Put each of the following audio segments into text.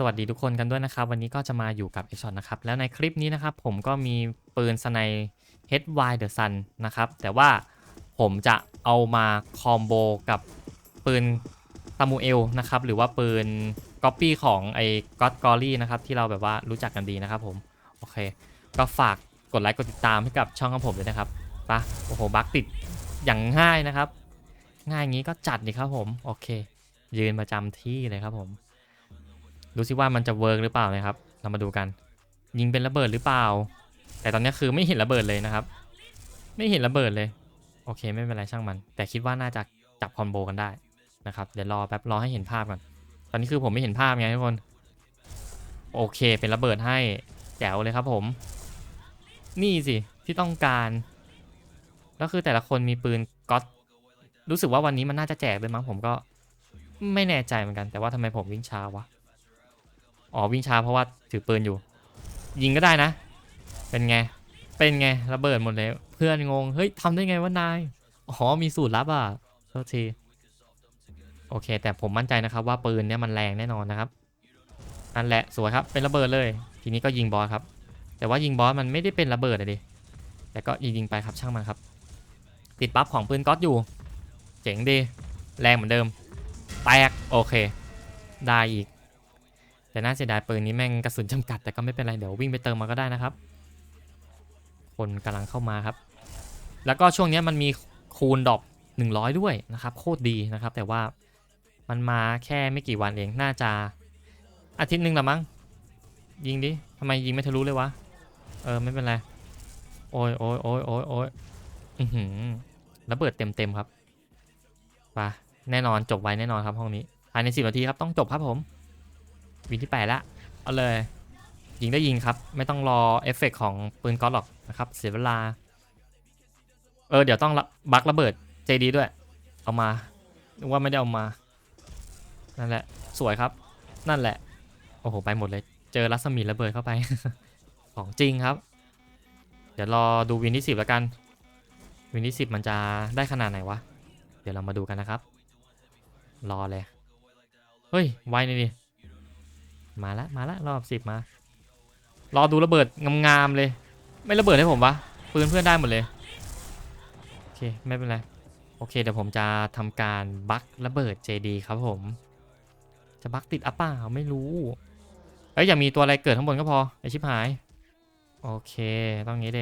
สวัสดีทุกคนกันด้วยนะครับ วันนี้ก็จะมาอยู่กับ x อ o t นะครับ แล้วในคลิปนี้นะครับ ผมก็มีปืนสไน HY The Sun นนะครับ แต่ว่าผมจะเอามาคอมโบกับปืนตามูเอลนะครับ หรือว่าปืนก๊อปปี้ของไอ้ก็อดกอรี่นะครับ ที่เราแบบว่ารู้จักกันดีนะครับผม โอเค ก็ฝากกดไลค์กดติดตามให้กับช่องของผมด้วยนะครับไปะโอ้โหบักติดอย่างง่ายนะครับ ง่ายอย่างนี้ก็จัดดีครับผม โอเค ยืนประจำที่เลยครับผม ดูซิว่ามันจะเวิร์กหรือเปล่านะครับ เรามาดูกัน ยิงเป็นระเบิดหรือเปล่า แต่ตอนนี้คือไม่เห็นระเบิดเลยนะครับ ไม่เห็นระเบิดเลย โอเค ไม่เป็นไรช่างมัน แต่คิดว่าน่าจะจับคอมโบกันได้นะครับ เดี๋ยวรอแป๊บรอให้เห็นภาพก่อน ตอนนี้คือผมไม่เห็นภาพไงทุกคน โอเค เป็นระเบิดให้แจ๋วเลยครับผม นี่สิที่ต้องการแล้วคือแต่ละคนมีปืนก๊อตรู้สึกว่าวันนี้มันน่าจะแจกด้วยมั้งผมก็ไม่แน่ใจเหมือนกัน แต่ว่าทำไมผมวิ่งช้าวะ อ๋อวิ่งช้าเพราะว่าถือปืนอยู่ ยิงก็ได้นะ เป็นไง เป็นไงระเบิดหมดเลยเพื่อนงง เฮ้ยทำได้ไงวะนาย อ๋อมีสูตรลับอะโทษทีโอเค แต่ผมมั่นใจนะครับว่าปืนเนี้ยมันแรงแน่นอนนะครับนั่นแหละสวยครับเป็นระเบิดเลย ทีนี้ก็ยิงบอสครับ แต่ว่ายิงบอสมันไม่ได้เป็นระเบิดอะดิแต่ก็ยิงๆไปครับช่างมันครับ ติดบัฟของปืนก๊อตอยู่ เจ๋งดี แรงเหมือนเดิม แตกโอเค ได้อีก แต่น่าเสียดายปืนนี้แม่งกระสุนจำกัดแต่ก็ไม่เป็นไรเดี๋ยววิ่งไปเติมมาก็ได้นะครับ คนกำลังเข้ามาครับ แล้วก็ช่วงนี้มันมีคูณดอป100 ด้วยนะครับ โคตรดีนะครับ แต่ว่ามันมาแค่ไม่กี่วันเองน่าจะอาทิตย์หนึ่งละมั้งยิงดิทำไมยิงไม่ทะลุเลยวะเออไม่เป็นไรโอ้ยโอ้ยโอ้ยโอ้ยโอ้ยอือหือระเบิดเต็มเต็มครับไปแน่นอนจบไวแน่นอนครับห้องนี้ภายใน10นาทีครับต้องจบครับผม วินที่แปดละเอาเลย ยิงได้ยิงครับ ไม่ต้องรอเอฟเฟกต์ของปืนก๊อตหรอกนะครับ เสียเวลา เออ เดี๋ยวต้องบักระเบิดเจดีด้วย เอามาว่าไม่ได้เอามา นั่นแหละ สวยครับ นั่นแหละ โอ้โห ไปหมดเลย เจอรัศมีระเบิดเข้าไป ของจริงครับ เดี๋ยวรอดูวินที่สิบแล้วกัน วินที่สิบมันจะได้ขนาดไหนวะ เดี๋ยวเรามาดูกันนะครับ รอเลย เฮ้ย ไวนี่ดิ มาละมาละรอบสิบมา รอดูระเบิดงามๆเลย ไม่ระเบิดให้ผมวะปืนเพื่อนได้หมดเลยโอเคไม่เป็นไรโอเคเดี๋ยวผมจะทำการบักระเบิด JD ครับผม จะบักติดอัปเปล่าไม่รู้เอ้ยอย่ามีตัวอะไรเกิดข้างบนก็พอไอชิบหาย โอเคต้องงี้เด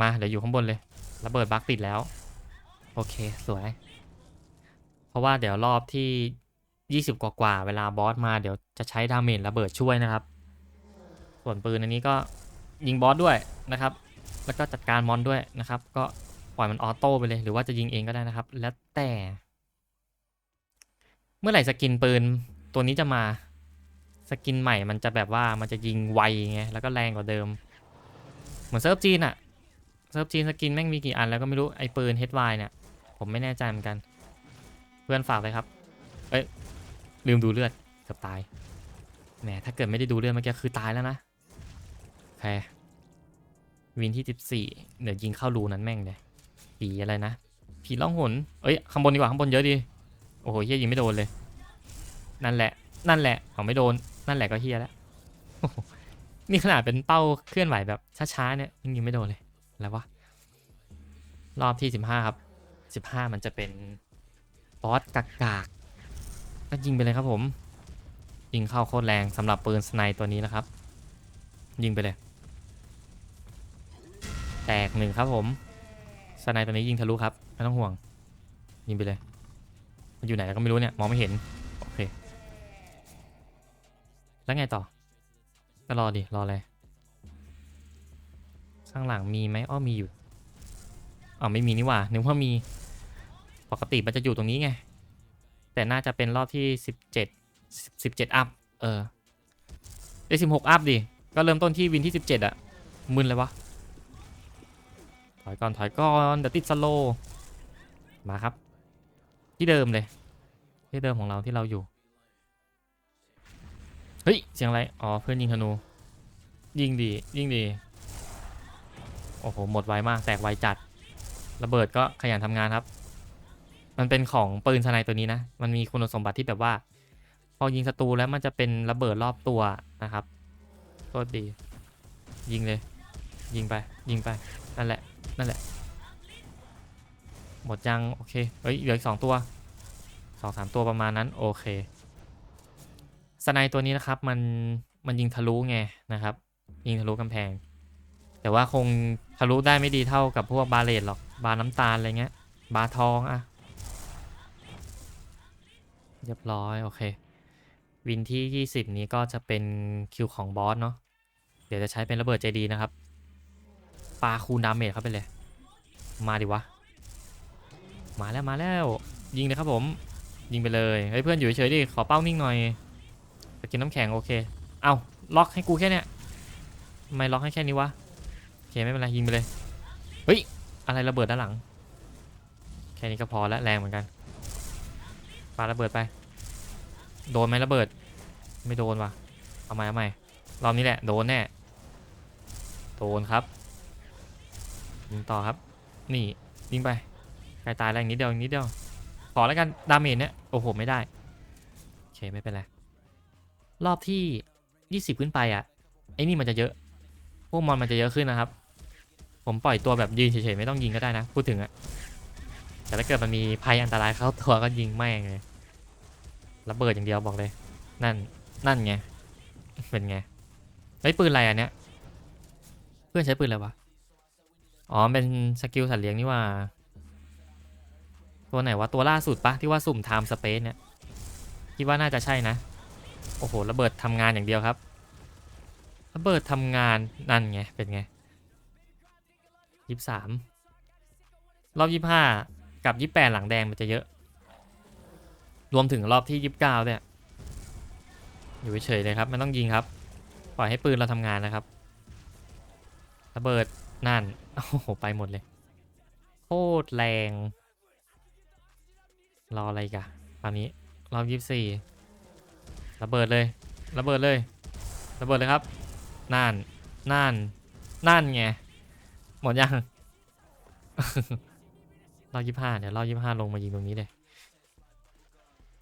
มาเดี๋ยวอยู่ข้างบนเลยระเบิดบักติดแล้ว โอเคสวย เพราะว่าเดี๋ยวรอบที่ 20 กว่ากว่าเวลาบอสมาเดี๋ยวจะใช้ดาเมจระเบิดช่วยนะครับ ส่วนปืนอันนี้ก็ยิงบอสด้วยนะครับ แล้วก็จัดการมอนด้วยนะครับ ก็ปล่อยมันออโต้ไปเลย หรือว่าจะยิงเองก็ได้นะครับ แล้วแต่ เมื่อไหร่สกินปืนตัวนี้จะมาสกินใหม่มันจะแบบว่ามันจะยิงไวไงแล้วก็แรงกว่าเดิม เหมือนเซิร์ฟจีนอะเซิร์ฟจีนสกินแม่งมีกี่อันแล้วก็ไม่รู้ไอ้ปืน HY เนี่ยผมไม่แน่ใจเหมือนกัน เพื่อนฝากเลยครับ เอ้ย ลืมดูเลือดเกือบตายแหมถ้าเกิดไม่ได้ดูเลือดเมื่อกี้คือตายแล้วนะโอเควินที่14เดี๋ยวยิงเข้ารูนั้นแม่งเลยผีอะไรนะผีล่องหนเอ้ยข้างบนดีกว่าข้างบนเยอะดีโอ้โหเฮียยิงไม่โดนเลย นั่นแหละ นั่นแหละเขาไม่โดน นั่นแหละก็เฮียแล้วนี่ขนาดเป็นเป้าเคลื่อนไหวแบบช้าๆเนี่ยยังยิงไม่โดนเลยแล้ววะรอบที่15ครับ15มันจะเป็นบอสกากๆ ก็ยิงไปเลยครับผม ยิงเข้าโคตรแรงสำหรับปืนสไนตัวนี้นะครับ ยิงไปเลย แตกหนึ่งครับผมสไนตัวนี้ยิงทะลุครับไม่ต้องห่วง ยิงไปเลย มันอยู่ไหนแล้วก็ไม่รู้เนี่ยมองไม่เห็นโอเค แล้วไงต่อ ก็รอดิรออะไรข้างหลังมีไหมอ้อมีอยู่อ๋อไม่มีนี่หว่านึกว่ามีปกติมันจะอยู่ตรงนี้ไง แต่น่าจะเป็นรอบที่สิบเจ็ดสิบเจ็ดอัพ เออ ได้สิบหกอัพดิ ก็เริ่มต้นที่วินที่สิบเจ็ดอะมึนเลยวะ ถอยก่อน ถอยก่อนเดี๋ยวติดสโล มาครับ ที่เดิมเลย ที่เดิมของเราที่เราอยู่ เฮ้ย เสียงอะไร อ๋อ เพื่อนยิงธนู ยิงดี ยิงดี โอ้โห หมดไวมาก แตกไวจัด ระเบิดก็ขยันทำงานครับ มันเป็นของปืนสไนตัวนี้นะ มันมีคุณสมบัติที่แบบว่า พอยิงศัตรูแล้วมันจะเป็นระเบิดรอบตัวนะครับโทษดี ยิงเลย ยิงไป ยิงไป นั่นแหละ นั่นแหละ หมดยัง โอเค เฮ้ย เหลืออีกสองตัวสองสามตัวประมาณนั้น โอเค สไนตัวนี้นะครับ มัน มันยิงทะลุไงนะครับ ยิงทะลุกำแพง แต่ว่าคงทะลุได้ไม่ดีเท่ากับพวกบาเลตหรอก บาน้ำตาลอะไรเงี้ย บาทองอะ เรียบร้อยโอเค วินที่ 20 นี้ก็จะเป็นคิวของบอสเนาะเดี๋ยวจะใช้เป็นระเบิดใจดีนะครับปาคูณดาเมจเข้าไปเลย มาดิวะ มาแล้วมาแล้วยิงเลยครับผม ยิงไปเลยเฮ้ยเพื่อนอยู่เฉยๆดิขอเป้านิ่งหน่อยจะกินน้ำแข็งโอเค เอาล็อกให้กูแค่เนี้ยทำไมล็อกให้แค่นี้วะโอเคไม่เป็นไรยิงไปเลยเฮ้ยอะไรระเบิดด้านหลัง แค่นี้ก็พอแล้วแรงเหมือนกัน ปาระเบิดไป โดนไหมระเบิด ไม่โดนว่ะเอาใหม่เอาใหม่รอบนี้แหละโดนแน่โดนครับยิงต่อครับ นี่ยิงไปใกล้ตายแล้วนิดเดียวนิดเดียวขอแล้วกันดาเมจเนี่ยโอ้โหไม่ได้โอเคไม่เป็นไรรอบที่ 20 ขึ้นไปอะไอ้นี่มันจะเยอะ พวกมอนมันจะเยอะขึ้นนะครับ ผมปล่อยตัวแบบยืนเฉยๆไม่ต้องยิงก็ได้นะ พูดถึงอะแต่ถ้าเกิดมันมีภัยอันตรายเข้าตัวก็ยิงแม่งเลย ระเบิดอย่างเดียวบอกเลย นั่น นั่นไง เป็นไงไอ้ยปืนอะไรอันเนี้ย เพื่อนใช้ปืนอะไรวะ อ๋อ เป็นสกิลสัตว์เลี้ยงนี่ว่า ตัวไหนวะ ตัวล่าสุดปะที่ว่าสุ่มไทม์สเปซเนี่ย คิดว่าน่าจะใช่นะ โอ้โห ระเบิดทำงานอย่างเดียวครับ ระเบิดทำงาน นั่นไง เป็นไงยี่สามรอบยี่ห้ากับยี่แปดหลังแดงมันจะเยอะ รวมถึงรอบที่ยี่สิบเก้าเนี่ย อยู่เฉยเลยครับไม่ต้องยิงครับ ปล่อยให้ปืนเราทำงานนะครับ ระเบิดนั่น โอ้โห ไปหมดเลย โคตรแรง รออะไรกอะตอนนี้รอบยี่สี่ระเบิดเลย ระเบิดเลย ระเบิดเลยครับนั่นนั่นนั่นไง หมดยัง รอบยี่ห้าเดี๋ยวรอบยี่ห้าลงมายิงตรงนี้เลย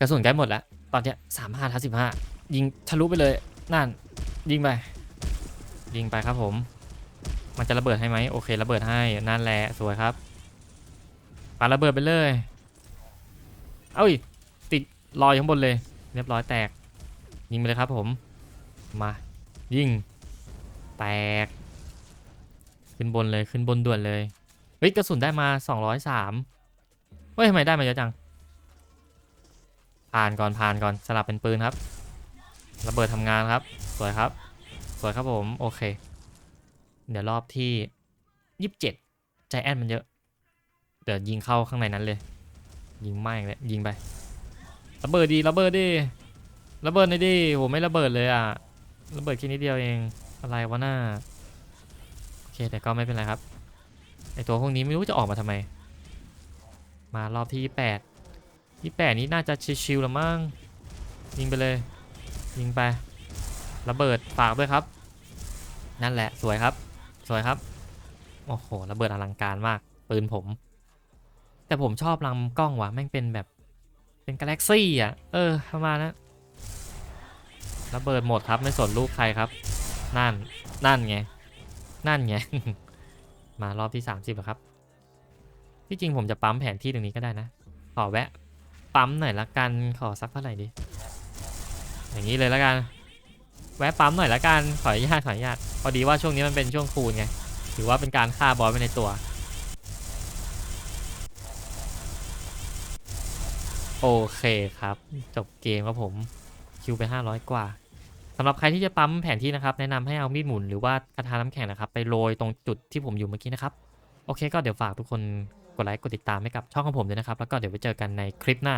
กระสุนใกล้หมดแล้ว ตอนเนี้ยสามห้าทับสิบห้ายิงทะลุไปเลย นั่น ยิงไป ยิงไปครับผม มันจะระเบิดให้ไหมโอเค ระเบิดให้ นั่นแหละ สวยครับปาระเบิดไปเลย เอ้ย ติดลอยข้างบนเลย เรียบร้อยแตก ยิงไปเลยครับผม มา ยิง แตก ขึ้นบนเลย ขึ้นบนด่วนเลย เฮ้ย กระสุนได้มา 203เฮ้ยทำไมได้มาเยอะจัง ผ่านก่อนผ่านก่อนสลับเป็นปืนครับ ระเบิดทำงานครับ สวยครับ สวยครับผมโอเค เดี๋ยวรอบที่27ใจแอนมันเยอะ เดี๋ยวยิงเข้าข้างในนั้นเลย ยิงไม่เลยยิงไประเบิดดีระเบิดดีระเบิดหน่อยดิโหไม่ระเบิดเลยอะระเบิดแค่นิดเดียวเองอะไรวะหน้าโอเคแต่ก็ไม่เป็นไรครับไอตัวพวกนี้ไม่รู้จะออกมาทำไม มารอบที่ 28 28นี้น่าจะชิวๆแล้วมั้งยิงไปเลย ยิงไประเบิดฝากด้วยครับ นั่นแหละสวยครับ สวยครับโอ้โหระเบิดอลังการมากปืนผม แต่ผมชอบลำกล้องว่ะแม่งเป็นแบบเป็นกาแล็กซี่อะเออประมาณนั้นระเบิดหมดครับไม่สนลูกใครครับ นั่นนั่นไงนั่นไงมารอบที่ 30แล้วครับ ที่จริงผมจะปั๊มแผนที่ตรงนี้ก็ได้นะ ขอแวะ ปั๊มหน่อยละกัน ขอสักเท่าไหร่ดี อย่างนี้เลยละกัน แวะปั๊มหน่อยละกัน ขออนุญาตขออนุญาต พอดีว่าช่วงนี้มันเป็นช่วงคูณไง ถือว่าเป็นการฆ่าบอสไปในตัว โอเคครับ จบเกมครับผม คิวไป 500 กว่าสำหรับใครที่จะปั๊มแผนที่นะครับ แนะนำให้เอามีดหมุนหรือว่ากระทาน้ำแข็งนะครับ ไปโรยตรงจุดที่ผมอยู่เมื่อกี้นะครับ โอเคก็เดี๋ยวฝากทุกคนกดไลค์กดติดตามให้กับช่องของผมด้วยนะครับ แล้วก็เดี๋ยวไปเจอกันในคลิปหน้า